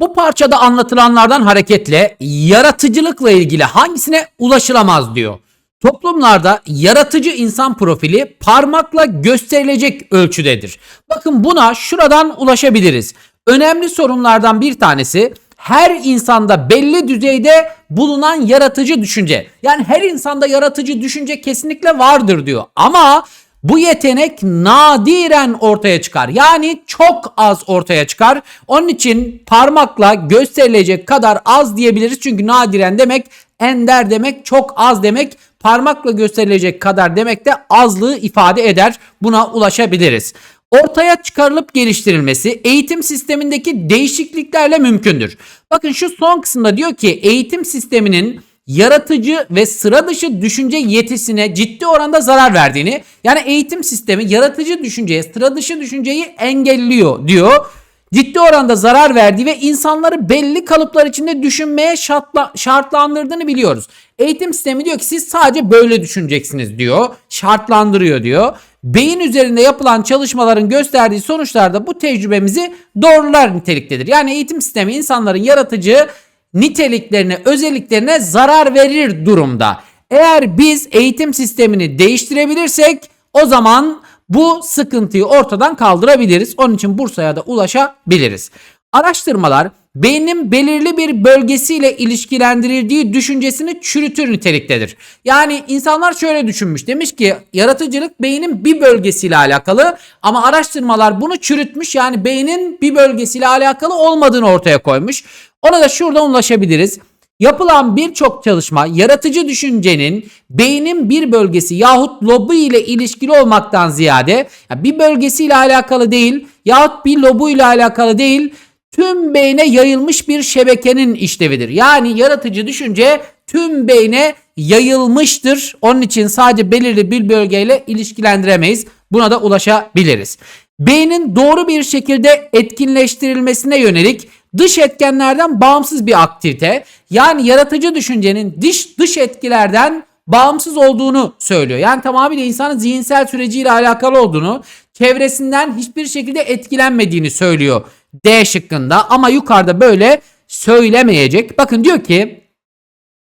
Bu parçada anlatılanlardan hareketle yaratıcılıkla ilgili hangisine ulaşılamaz diyor. Toplumlarda yaratıcı insan profili parmakla gösterilecek ölçüdedir. Bakın buna şuradan ulaşabiliriz. Önemli sorunlardan bir tanesi her insanda belli düzeyde bulunan yaratıcı düşünce. Yani her insanda yaratıcı düşünce kesinlikle vardır diyor. Ama bu yetenek nadiren ortaya çıkar. Yani çok az ortaya çıkar. Onun için parmakla gösterilecek kadar az diyebiliriz. Çünkü nadiren demek ender demek, çok az demek. Parmakla gösterilecek kadar demek de azlığı ifade eder. Buna ulaşabiliriz. Ortaya çıkarılıp geliştirilmesi eğitim sistemindeki değişikliklerle mümkündür. Bakın şu son kısımda diyor ki eğitim sisteminin yaratıcı ve sıra dışı düşünce yetisine ciddi oranda zarar verdiğini yani eğitim sistemi yaratıcı düşünceye sıra dışı düşünceyi engelliyor diyor. Ciddi oranda zarar verdiği ve insanları belli kalıplar içinde düşünmeye şartla, şartlandırdığını biliyoruz. Eğitim sistemi diyor ki siz sadece böyle düşüneceksiniz diyor. Şartlandırıyor diyor. Beyin üzerinde yapılan çalışmaların gösterdiği sonuçlar da bu tecrübemizi doğrular niteliktedir. Yani eğitim sistemi insanların yaratıcı niteliklerine, özelliklerine zarar verir durumda. Eğer biz eğitim sistemini değiştirebilirsek o zaman bu sıkıntıyı ortadan kaldırabiliriz. Onun için Bursa'ya da ulaşabiliriz. Araştırmalar beynin belirli bir bölgesiyle ilişkilendirildiği düşüncesini çürütür niteliktedir. Yani insanlar şöyle düşünmüş. Demiş ki yaratıcılık beynin bir bölgesiyle alakalı ama araştırmalar bunu çürütmüş. Yani beynin bir bölgesiyle alakalı olmadığını ortaya koymuş. Ona da şuradan ulaşabiliriz. Yapılan birçok çalışma yaratıcı düşüncenin beynin bir bölgesi yahut lobu ile ilişkili olmaktan ziyade ya bir bölgesiyle alakalı değil yahut bir lobu ile alakalı değil tüm beyne yayılmış bir şebekenin işlevidir. Yani yaratıcı düşünce tüm beyne yayılmıştır. Onun için sadece belirli bir bölgeyle ilişkilendiremeyiz. Buna da ulaşabiliriz. Beynin doğru bir şekilde etkinleştirilmesine yönelik dış etkenlerden bağımsız bir aktivite. Yani yaratıcı düşüncenin dış dış etkilerden bağımsız olduğunu söylüyor. Yani tamamıyla insanın zihinsel süreciyle alakalı olduğunu, çevresinden hiçbir şekilde etkilenmediğini söylüyor D şıkkında ama yukarıda böyle söylemeyecek. Bakın diyor ki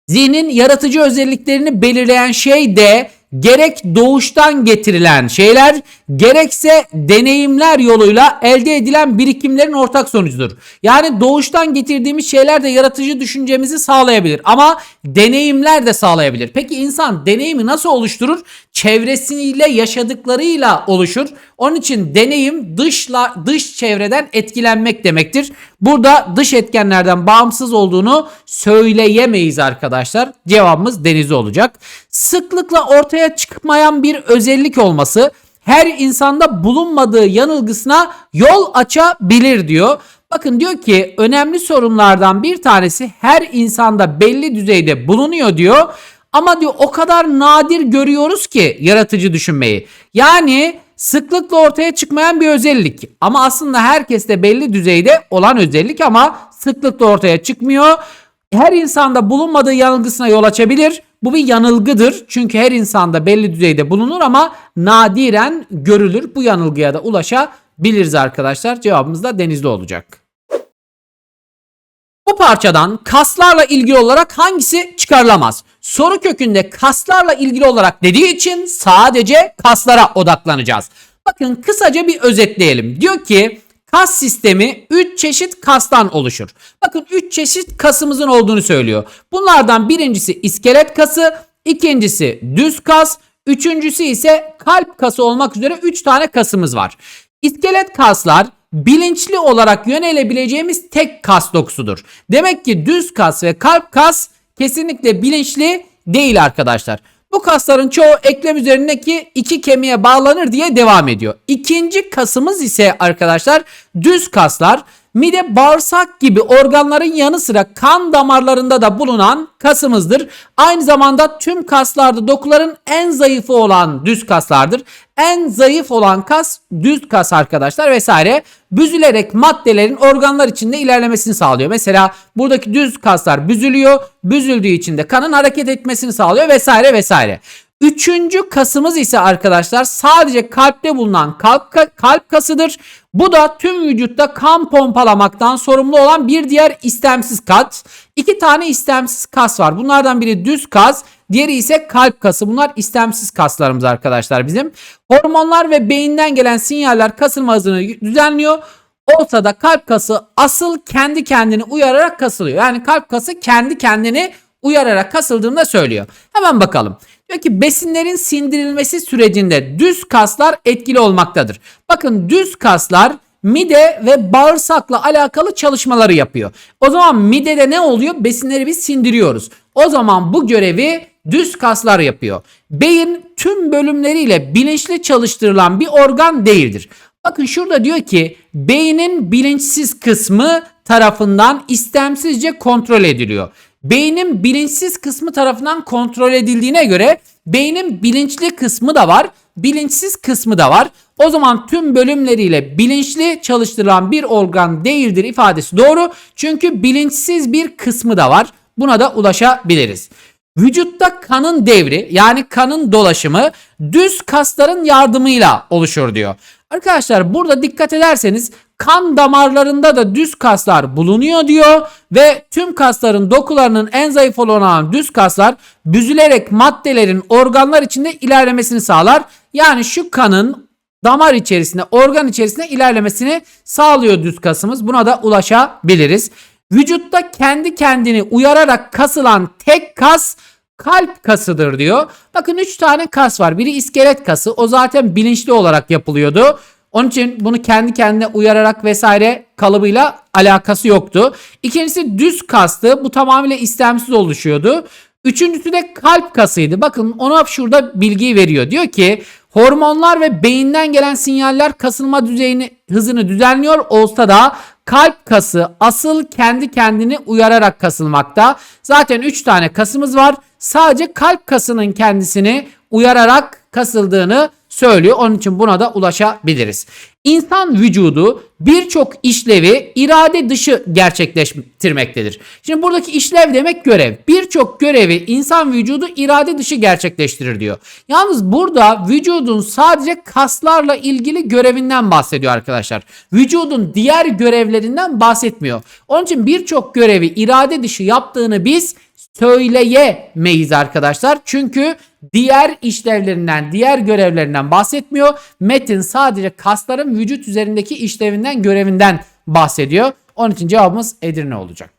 zihnin yaratıcı özelliklerini belirleyen şey de gerek doğuştan getirilen şeyler gerekse deneyimler yoluyla elde edilen birikimlerin ortak sonucudur. Yani doğuştan getirdiğimiz şeyler de yaratıcı düşüncemizi sağlayabilir ama deneyimler de sağlayabilir. Peki insan deneyimi nasıl oluşturur? Çevresiyle yaşadıklarıyla oluşur. Onun için deneyim dışla dış çevreden etkilenmek demektir. Burada dış etkenlerden bağımsız olduğunu söyleyemeyiz arkadaşlar. Cevabımız denizi olacak. Sıklıkla ortaya çıkmayan bir özellik olması her insanda bulunmadığı yanılgısına yol açabilir diyor. Bakın diyor ki önemli sorunlardan bir tanesi her insanda belli düzeyde bulunuyor diyor. Ama diyor o kadar nadir görüyoruz ki yaratıcı düşünmeyi. Yani sıklıkla ortaya çıkmayan bir özellik. Ama aslında herkeste belli düzeyde olan özellik ama sıklıkla ortaya çıkmıyor. Her insanda bulunmadığı yanılgısına yol açabilir. Bu bir yanılgıdır. Çünkü her insanda belli düzeyde bulunur ama nadiren görülür. Bu yanılgıya da ulaşabiliriz arkadaşlar. Cevabımız da denizli olacak. Bu parçadan kaslarla ilgili olarak hangisi çıkarılamaz? Soru kökünde kaslarla ilgili olarak dediği için sadece kaslara odaklanacağız. Bakın kısaca bir özetleyelim. Diyor ki kas sistemi 3 çeşit kastan oluşur. Bakın 3 çeşit kasımızın olduğunu söylüyor. Bunlardan birincisi iskelet kası, ikincisi düz kas, üçüncüsü ise kalp kası olmak üzere 3 tane kasımız var. İskelet kaslar bilinçli olarak yönelebileceğimiz tek kas dokusudur. Demek ki düz kas ve kalp kas kesinlikle bilinçli değil arkadaşlar. Bu kasların çoğu eklem üzerindeki iki kemiğe bağlanır diye devam ediyor. İkinci kasımız ise arkadaşlar düz kaslar. Mide bağırsak gibi organların yanı sıra kan damarlarında da bulunan kasımızdır. Aynı zamanda tüm kaslarda dokuların en zayıfı olan düz kaslardır. En zayıf olan kas düz kas arkadaşlar vesaire. Büzülerek maddelerin organlar içinde ilerlemesini sağlıyor. Mesela buradaki düz kaslar büzülüyor. Büzüldüğü için de kanın hareket etmesini sağlıyor vesaire vesaire. Üçüncü kasımız ise arkadaşlar sadece kalpte bulunan kalp, ka- kalp kasıdır. Bu da tüm vücutta kan pompalamaktan sorumlu olan bir diğer istemsiz kas. İki tane istemsiz kas var. Bunlardan biri düz kas, diğeri ise kalp kası. Bunlar istemsiz kaslarımız arkadaşlar bizim. Hormonlar ve beyinden gelen sinyaller kasılma hızını düzenliyor. Olsa da kalp kası asıl kendi kendini uyararak kasılıyor. Yani kalp kası kendi kendini uyararak kasıldığını da söylüyor. Hemen bakalım. Diyor ki besinlerin sindirilmesi sürecinde düz kaslar etkili olmaktadır. Bakın düz kaslar mide ve bağırsakla alakalı çalışmaları yapıyor. O zaman midede ne oluyor? Besinleri biz sindiriyoruz. O zaman bu görevi düz kaslar yapıyor. Beyin tüm bölümleriyle bilinçli çalıştırılan bir organ değildir. Bakın şurada diyor ki beynin bilinçsiz kısmı tarafından istemsizce kontrol ediliyor. Beynin bilinçsiz kısmı tarafından kontrol edildiğine göre beynin bilinçli kısmı da var, bilinçsiz kısmı da var. O zaman tüm bölümleriyle bilinçli çalıştırılan bir organ değildir ifadesi doğru. Çünkü bilinçsiz bir kısmı da var. Buna da ulaşabiliriz. Vücutta kanın devri yani kanın dolaşımı düz kasların yardımıyla oluşur diyor. Arkadaşlar burada dikkat ederseniz kan damarlarında da düz kaslar bulunuyor diyor ve tüm kasların dokularının en zayıf olan düz kaslar büzülerek maddelerin organlar içinde ilerlemesini sağlar. Yani şu kanın damar içerisinde, organ içerisinde ilerlemesini sağlıyor düz kasımız. Buna da ulaşabiliriz. Vücutta kendi kendini uyararak kasılan tek kas kalp kasıdır diyor. Bakın 3 tane kas var. Biri iskelet kası. O zaten bilinçli olarak yapılıyordu. Onun için bunu kendi kendine uyararak vesaire kalıbıyla alakası yoktu. İkincisi düz kastı. Bu tamamıyla istemsiz oluşuyordu. Üçüncüsü de kalp kasıydı. Bakın ona şurada bilgiyi veriyor. Diyor ki hormonlar ve beyinden gelen sinyaller kasılma düzeyini hızını düzenliyor olsa da kalp kası asıl kendi kendini uyararak kasılmakta. Zaten 3 tane kasımız var. Sadece kalp kasının kendisini uyararak kasıldığını söylüyor. Onun için buna da ulaşabiliriz. İnsan vücudu birçok işlevi irade dışı gerçekleştirmektedir. Şimdi buradaki işlev demek görev. Birçok görevi insan vücudu irade dışı gerçekleştirir diyor. Yalnız burada vücudun sadece kaslarla ilgili görevinden bahsediyor arkadaşlar. Vücudun diğer görevlerinden bahsetmiyor. Onun için birçok görevi irade dışı yaptığını biz söyleyemeyiz arkadaşlar. Çünkü diğer işlevlerinden, diğer görevlerinden bahsetmiyor. Metin sadece kasların vücut üzerindeki işlevinden, görevinden bahsediyor. Onun için cevabımız Edirne olacak.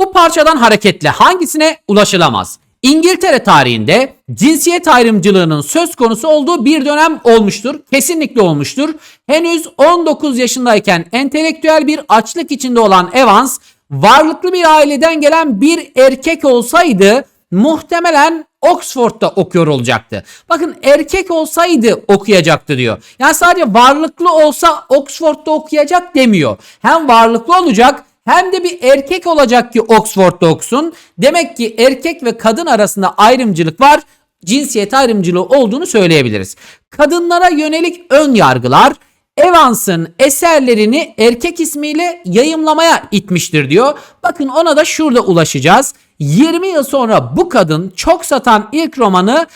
Bu parçadan hareketle hangisine ulaşılamaz? İngiltere tarihinde cinsiyet ayrımcılığının söz konusu olduğu bir dönem olmuştur. Kesinlikle olmuştur. Henüz 19 yaşındayken entelektüel bir açlık içinde olan Evans varlıklı bir aileden gelen bir erkek olsaydı muhtemelen Oxford'da okuyor olacaktı. Bakın erkek olsaydı okuyacaktı diyor. Yani sadece varlıklı olsa Oxford'da okuyacak demiyor. Hem varlıklı olacak hem de bir erkek olacak ki Oxford'da okusun. Demek ki erkek ve kadın arasında ayrımcılık var. Cinsiyet ayrımcılığı olduğunu söyleyebiliriz. Kadınlara yönelik ön yargılar Evans'ın eserlerini erkek ismiyle yayımlamaya itmiştir diyor. Bakın ona da şurada ulaşacağız. 20 yıl sonra bu kadın çok satan ilk romanı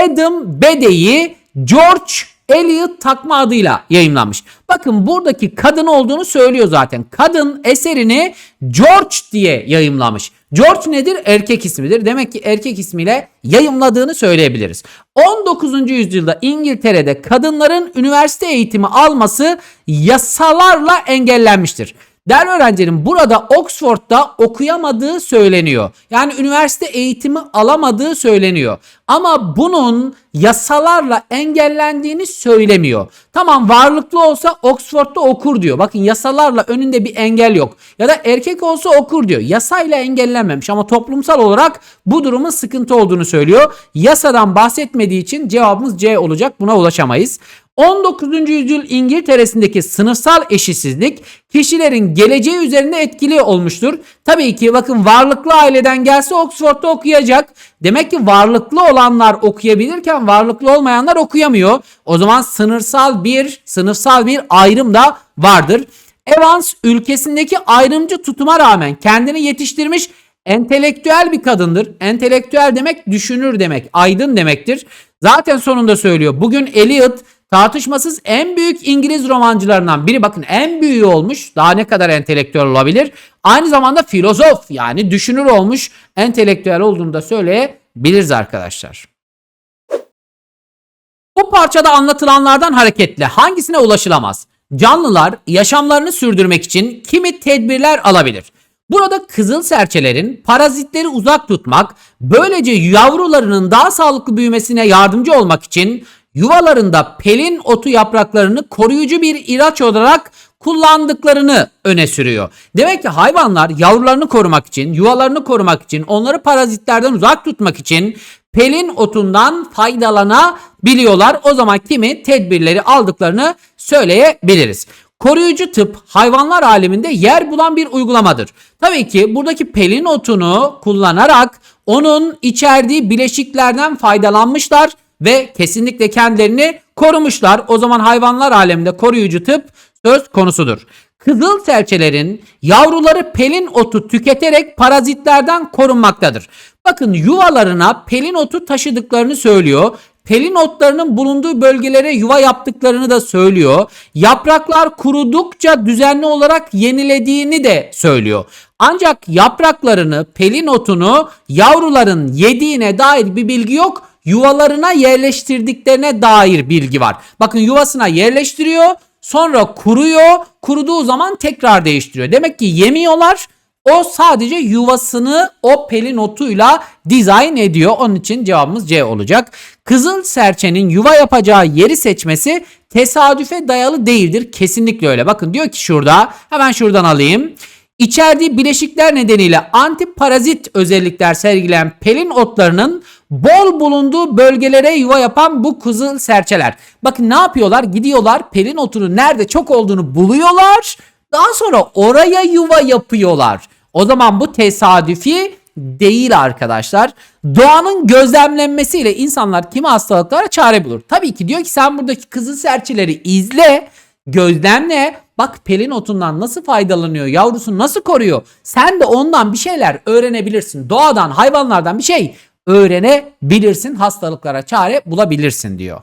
Adam Bede'yi George Eliot takma adıyla yayınlanmış. Bakın buradaki kadın olduğunu söylüyor zaten. Kadın eserini George diye yayımlamış. George nedir? Erkek ismidir. Demek ki erkek ismiyle yayımladığını söyleyebiliriz. 19. yüzyılda İngiltere'de kadınların üniversite eğitimi alması yasalarla engellenmiştir. Değerli öğrencilerim burada Oxford'da okuyamadığı söyleniyor. Yani üniversite eğitimi alamadığı söyleniyor. Ama bunun yasalarla engellendiğini söylemiyor. Tamam varlıklı olsa Oxford'da okur diyor. Bakın yasalarla önünde bir engel yok. Ya da erkek olsa okur diyor. Yasayla engellenmemiş ama toplumsal olarak bu durumun sıkıntı olduğunu söylüyor. Yasadan bahsetmediği için cevabımız C olacak. Buna ulaşamayız. 19. yüzyıl İngiltere'sindeki sınıfsal eşitsizlik kişilerin geleceği üzerinde etkili olmuştur. Tabii ki bakın varlıklı aileden gelse Oxford'da okuyacak. Demek ki varlıklı olanlar okuyabilirken varlıklı olmayanlar okuyamıyor. O zaman sınırsal bir sınıfsal bir ayrım da vardır. Evans ülkesindeki ayrımcı tutuma rağmen kendini yetiştirmiş entelektüel bir kadındır. Entelektüel demek düşünür demek, aydın demektir. Zaten sonunda söylüyor. Bugün Eliot tartışmasız en büyük İngiliz romancılarından biri. Bakın en büyüğü olmuş. Daha ne kadar entelektüel olabilir? Aynı zamanda filozof yani düşünür olmuş. Entelektüel olduğunu da söyleyebiliriz arkadaşlar. Bu parçada anlatılanlardan hareketle hangisine ulaşılamaz? Canlılar yaşamlarını sürdürmek için kimi tedbirler alabilir? Burada kızıl serçelerin parazitleri uzak tutmak, böylece yavrularının daha sağlıklı büyümesine yardımcı olmak için yuvalarında pelin otu yapraklarını koruyucu bir ilaç olarak kullandıklarını öne sürüyor. Demek ki hayvanlar yavrularını korumak için, yuvalarını korumak için, onları parazitlerden uzak tutmak için pelin otundan faydalanabiliyorlar. O zaman kimi tedbirleri aldıklarını söyleyebiliriz. Koruyucu tıp hayvanlar aleminde yer bulan bir uygulamadır. Tabii ki buradaki pelin otunu kullanarak onun içerdiği bileşiklerden faydalanmışlar ve kesinlikle kendilerini korumuşlar. O zaman hayvanlar aleminde koruyucu tıp söz konusudur. Kızıl serçelerin yavruları pelin otu tüketerek parazitlerden korunmaktadır. Bakın yuvalarına pelin otu taşıdıklarını söylüyor. Pelin otlarının bulunduğu bölgelere yuva yaptıklarını da söylüyor. Yapraklar kurudukça düzenli olarak yenilediğini de söylüyor. Ancak yapraklarını, pelin otunu yavruların yediğine dair bir bilgi yok. Yuvalarına yerleştirdiklerine dair bilgi var. Bakın yuvasına yerleştiriyor, sonra kuruyor. Kuruduğu zaman tekrar değiştiriyor. Demek ki yemiyorlar. O sadece yuvasını o pelin otuyla dizayn ediyor. Onun için cevabımız C olacak. Kızıl serçenin yuva yapacağı yeri seçmesi tesadüfe dayalı değildir. Kesinlikle öyle. Bakın diyor ki şurada hemen şuradan alayım. İçerdiği bileşikler nedeniyle antiparazit özellikler sergileyen pelin otlarının bol bulunduğu bölgelere yuva yapan bu kızıl serçeler. Bakın ne yapıyorlar? Gidiyorlar pelin otunun nerede çok olduğunu buluyorlar. Daha sonra oraya yuva yapıyorlar. O zaman bu tesadüfi değil arkadaşlar. Doğanın gözlemlenmesiyle insanlar kimi hastalıklara çare bulur. Tabii ki diyor ki sen buradaki kızıl serçeleri izle, gözlemle. Bak pelin otundan nasıl faydalanıyor, yavrusunu nasıl koruyor. Sen de ondan bir şeyler öğrenebilirsin. Doğadan, hayvanlardan bir şey öğrenebilirsin. Hastalıklara çare bulabilirsin diyor.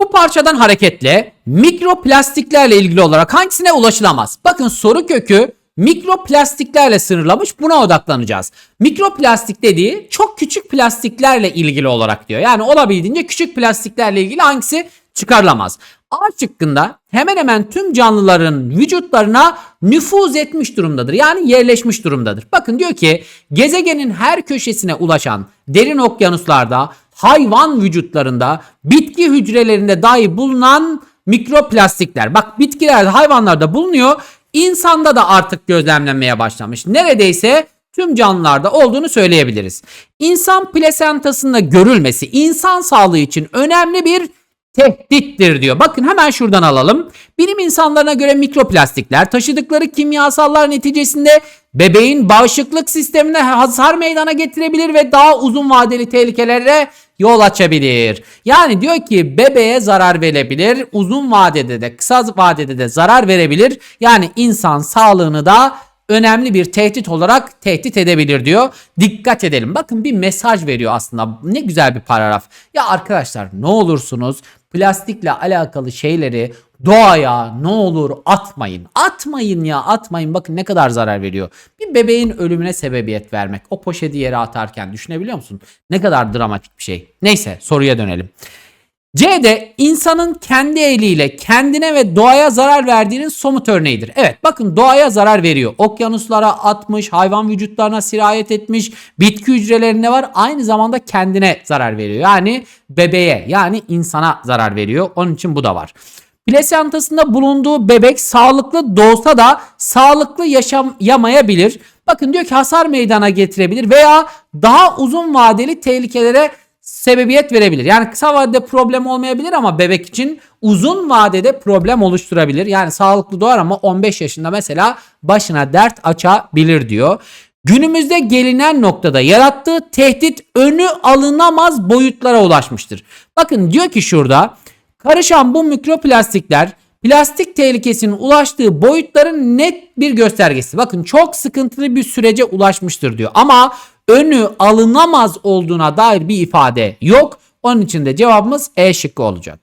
Bu parçadan hareketle mikroplastiklerle ilgili olarak hangisine ulaşılamaz? Bakın soru kökü mikroplastiklerle sınırlamış buna odaklanacağız. Mikroplastik dediği çok küçük plastiklerle ilgili olarak diyor. Yani olabildiğince küçük plastiklerle ilgili hangisi çıkarılamaz? A şıkkında hemen hemen tüm canlıların vücutlarına nüfuz etmiş durumdadır. Yani yerleşmiş durumdadır. Bakın diyor ki gezegenin her köşesine ulaşan derin okyanuslarda, hayvan vücutlarında, bitki hücrelerinde dahi bulunan mikroplastikler. Bak bitkilerde, hayvanlarda bulunuyor. İnsanda da artık gözlemlenmeye başlamış. Neredeyse tüm canlılarda olduğunu söyleyebiliriz. İnsan plasentasında görülmesi insan sağlığı için önemli bir tehdittir diyor. Bakın hemen şuradan alalım. Bilim insanlarına göre mikroplastikler taşıdıkları kimyasallar neticesinde bebeğin bağışıklık sistemine hasar meydana getirebilir ve daha uzun vadeli tehlikelere yol açabilir. Yani diyor ki bebeğe zarar verebilir, uzun vadede de kısa vadede de zarar verebilir. Yani insan sağlığını da önemli bir tehdit olarak tehdit edebilir diyor. Dikkat edelim. Bakın bir mesaj veriyor aslında. Ne güzel bir paragraf. Ya arkadaşlar ne olursunuz plastikle alakalı şeyleri doğaya ne olur atmayın. Atmayın ya atmayın. Bakın ne kadar zarar veriyor. Bir bebeğin ölümüne sebebiyet vermek. O poşeti yere atarken düşünebiliyor musun? Ne kadar dramatik bir şey. Neyse soruya dönelim. C'de insanın kendi eliyle kendine ve doğaya zarar verdiğinin somut örneğidir. Evet bakın doğaya zarar veriyor. Okyanuslara atmış, hayvan vücutlarına sirayet etmiş, bitki hücrelerinde var. Aynı zamanda kendine zarar veriyor. Yani bebeğe yani insana zarar veriyor. Onun için bu da var. Plasentasında bulunduğu bebek sağlıklı doğsa da sağlıklı yaşayamayabilir. Bakın diyor ki hasar meydana getirebilir veya daha uzun vadeli tehlikelere sebebiyet verebilir. Yani kısa vadede problem olmayabilir ama bebek için uzun vadede problem oluşturabilir. Yani sağlıklı doğar ama 15 yaşında mesela başına dert açabilir diyor. Günümüzde gelinen noktada yarattığı tehdit önü alınamaz boyutlara ulaşmıştır. Bakın diyor ki şurada karışan bu mikroplastikler plastik tehlikesinin ulaştığı boyutların net bir göstergesi. Bakın çok sıkıntılı bir sürece ulaşmıştır diyor. Ama önü alınamaz olduğuna dair bir ifade yok. Onun için de cevabımız E şıkkı olacak.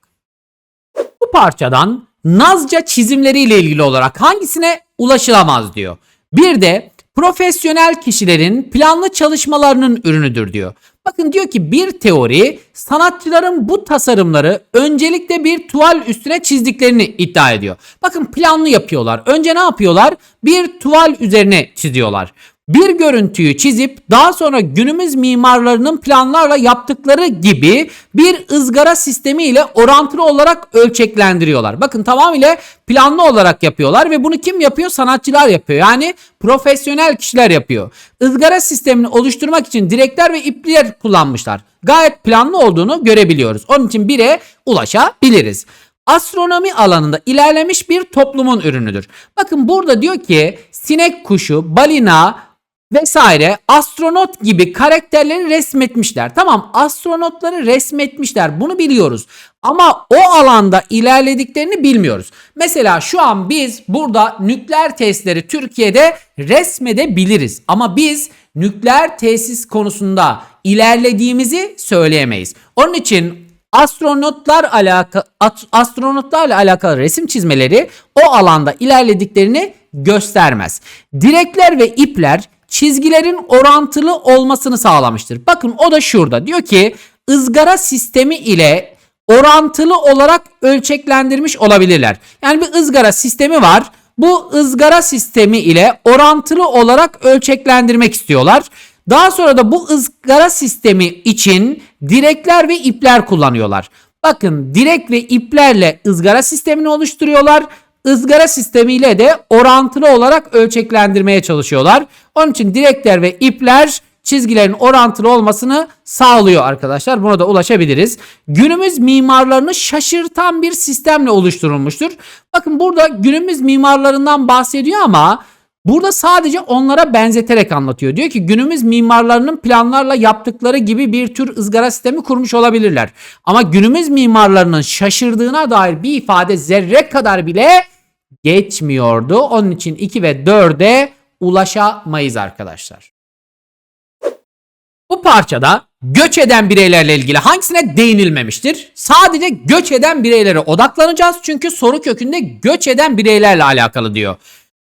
Bu parçadan Nazca çizimleriyle ilgili olarak hangisine ulaşılamaz diyor. Bir de profesyonel kişilerin planlı çalışmalarının ürünüdür diyor. Bakın diyor ki bir teori sanatçıların bu tasarımları öncelikle bir tuval üstüne çizdiklerini iddia ediyor. Bakın planlı yapıyorlar. Önce ne yapıyorlar? Bir tuval üzerine çiziyorlar. Bir görüntüyü çizip daha sonra günümüz mimarlarının planlarla yaptıkları gibi bir ızgara sistemi ile orantılı olarak ölçeklendiriyorlar. Bakın tamamıyla planlı olarak yapıyorlar ve bunu kim yapıyor? Sanatçılar yapıyor. Yani profesyonel kişiler yapıyor. Izgara sistemini oluşturmak için direkler ve ipler kullanmışlar. Gayet planlı olduğunu görebiliyoruz. Onun için 1'e ulaşabiliriz astronomi alanında ilerlemiş bir toplumun ürünüdür. Bakın burada diyor ki sinek kuşu, balina vesaire astronot gibi karakterleri resmetmişler. Tamam astronotları resmetmişler bunu biliyoruz. Ama o alanda ilerlediklerini bilmiyoruz. Mesela şu an biz burada nükleer tesisleri Türkiye'de resmedebiliriz. Ama biz nükleer tesis konusunda ilerlediğimizi söyleyemeyiz. Onun için astronotlar alaka astronotlarla alakalı resim çizmeleri o alanda ilerlediklerini göstermez. Direkler ve ipler çizgilerin orantılı olmasını sağlamıştır. Bakın o da şurada. Diyor ki ızgara sistemi ile orantılı olarak ölçeklendirmiş olabilirler. Yani bir ızgara sistemi var. Bu ızgara sistemi ile orantılı olarak ölçeklendirmek istiyorlar. Daha sonra da bu ızgara sistemi için direkler ve ipler kullanıyorlar. Bakın direk ve iplerle ızgara sistemini oluşturuyorlar. Izgara sistemiyle de orantılı olarak ölçeklendirmeye çalışıyorlar. Onun için direkler ve ipler çizgilerin orantılı olmasını sağlıyor arkadaşlar. Buna da ulaşabiliriz. Günümüz mimarlarını şaşırtan bir sistemle oluşturulmuştur. Bakın burada günümüz mimarlarından bahsediyor ama Burada sadece onlara benzeterek anlatıyor. Diyor ki günümüz mimarlarının planlarla yaptıkları gibi bir tür ızgara sistemi kurmuş olabilirler. Ama günümüz mimarlarının şaşırdığına dair bir ifade zerre kadar bile geçmiyordu. Onun için 2 ve 4'e ulaşamayız arkadaşlar. Bu parçada göç eden bireylerle ilgili hangisine değinilmemiştir? Sadece göç eden bireylere odaklanacağız çünkü soru kökünde göç eden bireylerle alakalı diyor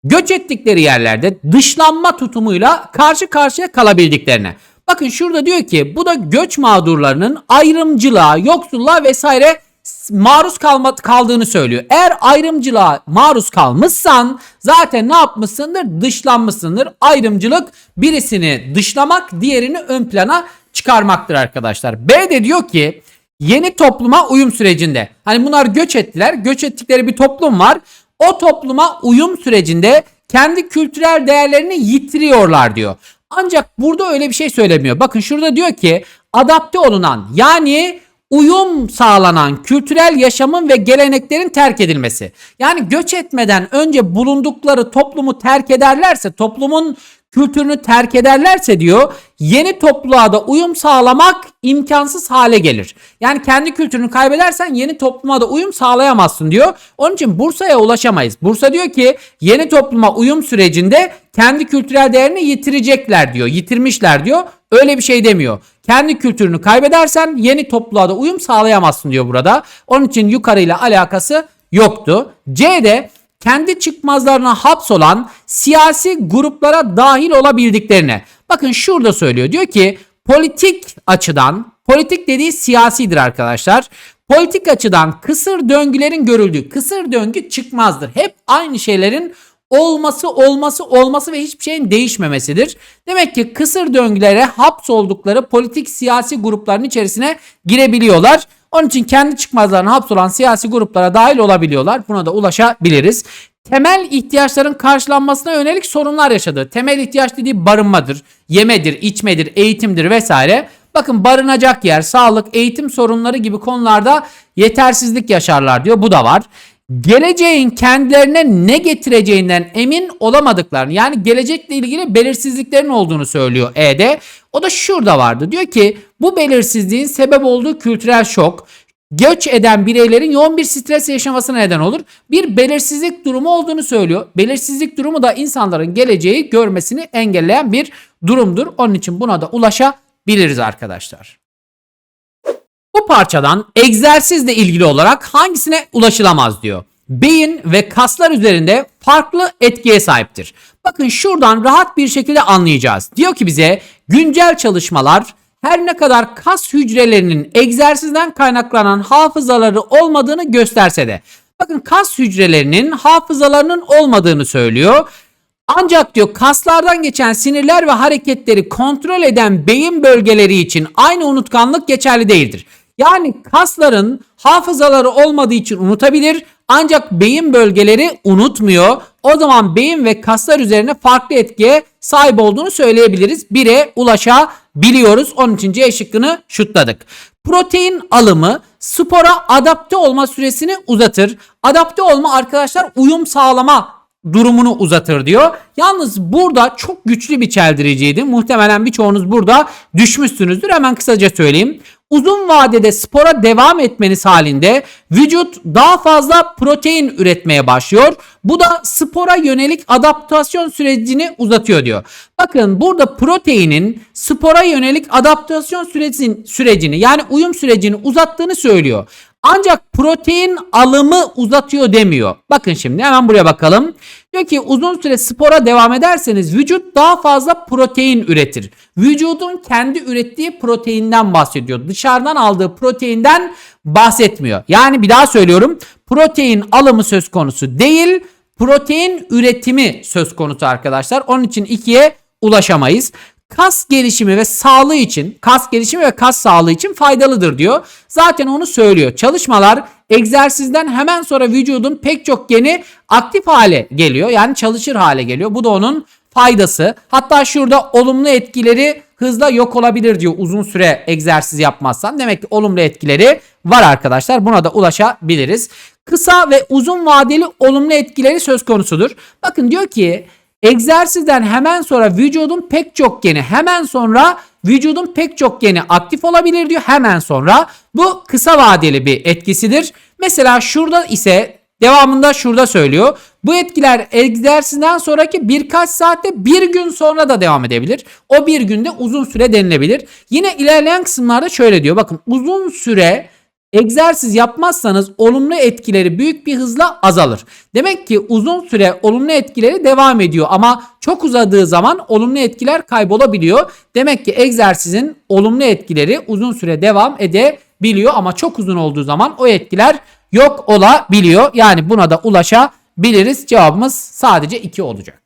göç ettikleri yerlerde dışlanma tutumuyla karşı karşıya kalabildiklerine. Bakın şurada diyor ki bu da göç mağdurlarının ayrımcılığa, yoksulluğa vesaire maruz kalma, kaldığını söylüyor. Eğer ayrımcılığa maruz kalmışsan zaten ne yapmışsındır? Dışlanmışsındır. Ayrımcılık birisini dışlamak, diğerini ön plana çıkarmaktır arkadaşlar. B de diyor ki yeni topluma uyum sürecinde. Hani bunlar göç ettiler. Göç ettikleri bir toplum var o topluma uyum sürecinde kendi kültürel değerlerini yitiriyorlar diyor. Ancak burada öyle bir şey söylemiyor. Bakın şurada diyor ki adapte olunan yani uyum sağlanan kültürel yaşamın ve geleneklerin terk edilmesi. Yani göç etmeden önce bulundukları toplumu terk ederlerse toplumun kültürünü terk ederlerse diyor yeni topluluğa da uyum sağlamak imkansız hale gelir. Yani kendi kültürünü kaybedersen yeni topluma da uyum sağlayamazsın diyor. Onun için Bursa'ya ulaşamayız. Bursa diyor ki yeni topluma uyum sürecinde kendi kültürel değerini yitirecekler diyor. Yitirmişler diyor. Öyle bir şey demiyor. Kendi kültürünü kaybedersen yeni topluluğa da uyum sağlayamazsın diyor burada. Onun için yukarıyla alakası yoktu. C'de kendi çıkmazlarına hapsolan siyasi gruplara dahil olabildiklerine. Bakın şurada söylüyor. Diyor ki politik açıdan, politik dediği siyasidir arkadaşlar. Politik açıdan kısır döngülerin görüldüğü, kısır döngü çıkmazdır. Hep aynı şeylerin olması, olması, olması ve hiçbir şeyin değişmemesidir. Demek ki kısır döngülere hapsoldukları politik siyasi grupların içerisine girebiliyorlar. Onun için kendi çıkmazlarına hapsolan siyasi gruplara dahil olabiliyorlar. Buna da ulaşabiliriz. Temel ihtiyaçların karşılanmasına yönelik sorunlar yaşadı. Temel ihtiyaç dediği barınmadır, yemedir, içmedir, eğitimdir vesaire. Bakın barınacak yer, sağlık, eğitim sorunları gibi konularda yetersizlik yaşarlar diyor. Bu da var geleceğin kendilerine ne getireceğinden emin olamadıklarını yani gelecekle ilgili belirsizliklerin olduğunu söylüyor E'de. O da şurada vardı. Diyor ki bu belirsizliğin sebep olduğu kültürel şok, göç eden bireylerin yoğun bir stres yaşamasına neden olur. Bir belirsizlik durumu olduğunu söylüyor. Belirsizlik durumu da insanların geleceği görmesini engelleyen bir durumdur. Onun için buna da ulaşabiliriz arkadaşlar. Bu parçadan egzersizle ilgili olarak hangisine ulaşılamaz diyor. Beyin ve kaslar üzerinde farklı etkiye sahiptir. Bakın şuradan rahat bir şekilde anlayacağız. Diyor ki bize güncel çalışmalar her ne kadar kas hücrelerinin egzersizden kaynaklanan hafızaları olmadığını gösterse de bakın kas hücrelerinin hafızalarının olmadığını söylüyor. Ancak diyor kaslardan geçen sinirler ve hareketleri kontrol eden beyin bölgeleri için aynı unutkanlık geçerli değildir. Yani kasların hafızaları olmadığı için unutabilir ancak beyin bölgeleri unutmuyor. O zaman beyin ve kaslar üzerine farklı etkiye sahip olduğunu söyleyebiliriz. 1'e ulaşabiliyoruz. Onun için C şıkkını şutladık. Protein alımı spora adapte olma süresini uzatır. Adapte olma arkadaşlar uyum sağlama durumunu uzatır diyor. Yalnız burada çok güçlü bir çeldiriciydi. Muhtemelen birçoğunuz burada düşmüşsünüzdür. Hemen kısaca söyleyeyim. Uzun vadede spora devam etmeniz halinde vücut daha fazla protein üretmeye başlıyor. Bu da spora yönelik adaptasyon sürecini uzatıyor diyor. Bakın burada proteinin spora yönelik adaptasyon sürecin, sürecini yani uyum sürecini uzattığını söylüyor. Ancak protein alımı uzatıyor demiyor. Bakın şimdi hemen buraya bakalım. Diyor ki uzun süre spora devam ederseniz vücut daha fazla protein üretir. Vücudun kendi ürettiği proteinden bahsediyor. Dışarıdan aldığı proteinden bahsetmiyor. Yani bir daha söylüyorum. Protein alımı söz konusu değil. Protein üretimi söz konusu arkadaşlar. Onun için ikiye ulaşamayız kas gelişimi ve sağlığı için, kas gelişimi ve kas sağlığı için faydalıdır diyor. Zaten onu söylüyor. Çalışmalar egzersizden hemen sonra vücudun pek çok geni aktif hale geliyor. Yani çalışır hale geliyor. Bu da onun faydası. Hatta şurada olumlu etkileri hızla yok olabilir diyor uzun süre egzersiz yapmazsan. Demek ki olumlu etkileri var arkadaşlar. Buna da ulaşabiliriz. Kısa ve uzun vadeli olumlu etkileri söz konusudur. Bakın diyor ki Egzersizden hemen sonra vücudun pek çok geni hemen sonra vücudun pek çok geni aktif olabilir diyor hemen sonra. Bu kısa vadeli bir etkisidir. Mesela şurada ise devamında şurada söylüyor. Bu etkiler egzersizden sonraki birkaç saatte bir gün sonra da devam edebilir. O bir günde uzun süre denilebilir. Yine ilerleyen kısımlarda şöyle diyor. Bakın uzun süre egzersiz yapmazsanız olumlu etkileri büyük bir hızla azalır. Demek ki uzun süre olumlu etkileri devam ediyor ama çok uzadığı zaman olumlu etkiler kaybolabiliyor. Demek ki egzersizin olumlu etkileri uzun süre devam edebiliyor ama çok uzun olduğu zaman o etkiler yok olabiliyor. Yani buna da ulaşabiliriz. Cevabımız sadece 2 olacak.